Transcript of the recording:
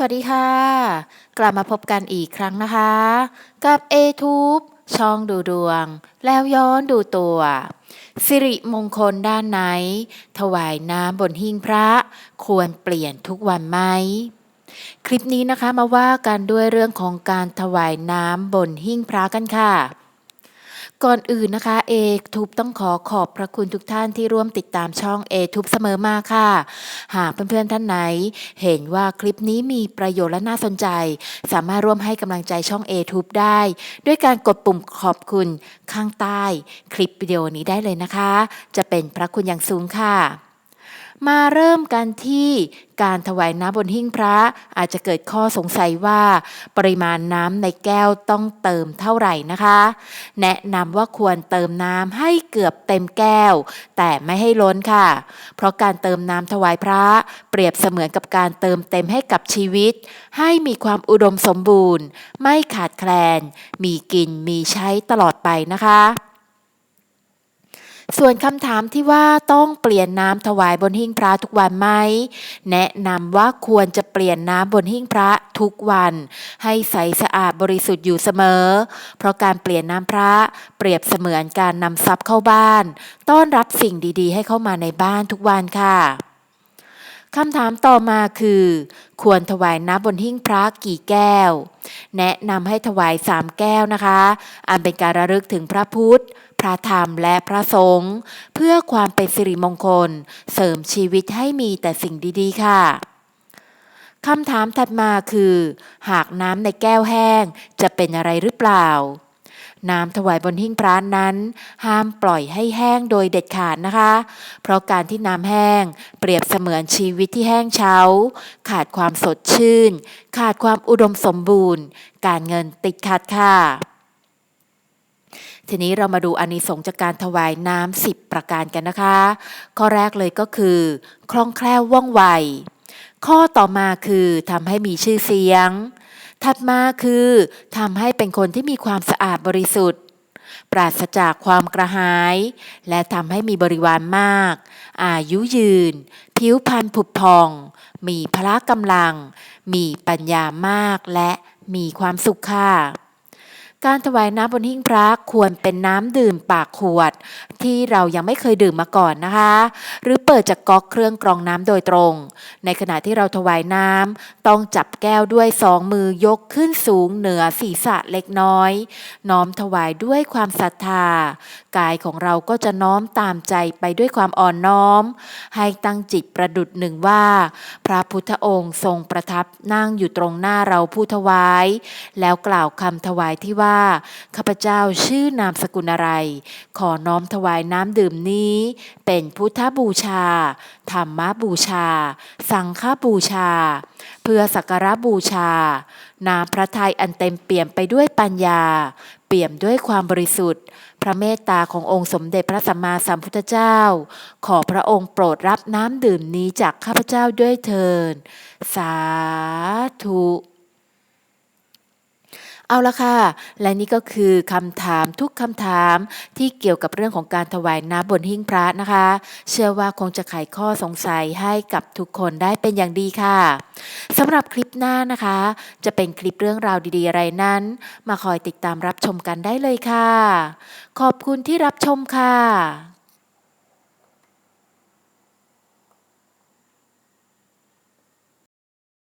สวัสดีค่ะ กลับมาพบกันอีกครั้งนะคะ กับ a t u b e ช่องดูดวง แล้วย้อนดูตัว สิริมงคลด้านไหน ถวายน้ำบนหิ้งพระ ควรเปลี่ยนทุกวันไหม คลิปนี้นะคะมาว่ากันด้วยเรื่องของการถวายน้ำบนหิ้งพระกันค่ะ ก่อนอื่นนะคะเอทูบต้องขอขอบพระคุณทุกท่านที่ร่วมติดตามช่องเอทูบเสมอมาค่ะ หากเพื่อนๆท่านไหน เห็นว่าคลิปนี้มีประโยชน์และน่าสนใจ สามารถร่วมให้กำลังใจช่องเอทูบได้ ด้วยการกดปุ่มขอบคุณข้างใต้ คลิปวิดีโอนี้ได้เลยนะคะ จะเป็นพระคุณอย่างสูงค่ะ มาเริ่มกันที่การถวายน้ำบนหิ้งพระอาจจะเกิดข้อสงสัยว่า ปริมาณน้ำในแก้วต้องเติมเท่าไหร่นะคะ แนะนำว่าควรเติมน้ำให้เกือบเต็มแก้ว แต่ไม่ให้ล้นค่ะ เพราะการเติมน้ำถวายพระ เปรียบเสมือนกับการเติมเต็มให้กับชีวิต ให้มีความอุดมสมบูรณ์ ไม่ขาดแคลน มีกินมีใช้ตลอดไปนะคะ ส่วนคำถามที่ว่าต้องเปลี่ยนน้ำถวายบนหิ้งพระทุกวันไหมแนะนำว่าควรจะเปลี่ยนน้ำบนหิ้งพระทุกวัน ให้ใสสะอาดบริสุทธิ์อยู่เสมอ เพราะการเปลี่ยนน้ำพระเปรียบเสมือนการนำทรัพย์เข้าบ้าน ต้อนรับสิ่งดีๆ ให้เข้ามาในบ้านทุกวันค่ะ คำถามต่อมาคือ ควรถวายน้ำบนหิ้งพระกี่แก้ว แนะนำให้ถวายสามแก้วนะคะ อันเป็นการระลึกถึงพระพุทธ พระธรรมและพระสงฆ์เพื่อความเป็นสิริมงคล เสริมชีวิตให้มีแต่สิ่งดีๆ ค่ะคำถามถัดมาคือ หากน้ำในแก้วแห้งจะเป็นอะไรหรือเปล่า น้ำถวายบนหิ้งพระนั้น ห้ามปล่อยให้แห้งโดยเด็ดขาดนะคะ เพราะการที่น้ำแห้ง เปรียบเสมือนชีวิตที่แห้งเฉาขาดความสดชื่น ขาดความอุดมสมบูรณ์ การเงินติดขัดค่ะทีนี้เรามาดูอานิสงส์จากการถวายน้ำสิบประการกันนะคะ ข้อแรกเลยก็คือ คล่องแคล่วว่องไว ข้อต่อมาคือทำให้มีชื่อเสียง ถัดมาคือทำให้เป็นคนที่มีความสะอาดบริสุทธิ์ ปราศจากความกระหาย และทำให้มีบริวารมาก อายุยืน ผิวพรรณผุดพอง มีพละกำลัง มีปัญญามากและมีความสุขค่ะการถวายน้ำบนหิ้งพระควรเป็นน้ำดื่มปากขวดที่เรายังไม่เคยดื่มมาก่อนนะคะ หรือเปิดจากก๊อกเครื่องกรองน้ำโดยตรง ในขณะที่เราถวายน้ำต้องจับแก้วด้วยสองมือยกขึ้นสูงเหนือศีรษะเล็กน้อย น้อมถวายด้วยความศรัทธา กายของเราก็จะน้อมตามใจไปด้วยความอ่อนน้อม ให้ตั้งจิตประดุดหนึ่งว่า พระพุทธองค์ทรงประทับนั่งอยู่ตรงหน้าเราผู้ถวาย แล้วกล่าวคำถวายที่ว่าข้าพเจ้าชื่อนามสกุลอะไร ขอน้อมถวายน้ำดื่มนี้ เป็นพุทธบูชา ธรรมบูชา สังฆบูชา เพื่อสักการบูชา น้ำพระทัยอันเต็มเปี่ยมไปด้วยปัญญา เปี่ยมด้วยความบริสุทธิ์ พระเมตตาขององค์สมเด็จพระสัมมาสัมพุทธเจ้า ขอพระองค์โปรดรับน้ำดื่มนี้จากข้าพเจ้าด้วยเถิดสาธุ เอาละค่ะ และนี่ก็คือคำถามทุกคำถามที่เกี่ยวกับเรื่องของการถวายน้ำบนหิ้งพระนะคะ เชื่อว่าคงจะไขข้อสงสัยให้กับทุกคนได้เป็นอย่างดีค่ะสำหรับคลิปหน้านะคะ จะเป็นคลิปเรื่องราวดีๆอะไรนั้น มาคอยติดตามรับชมกันได้เลยค่ะ ขอบคุณที่รับชมค่ะ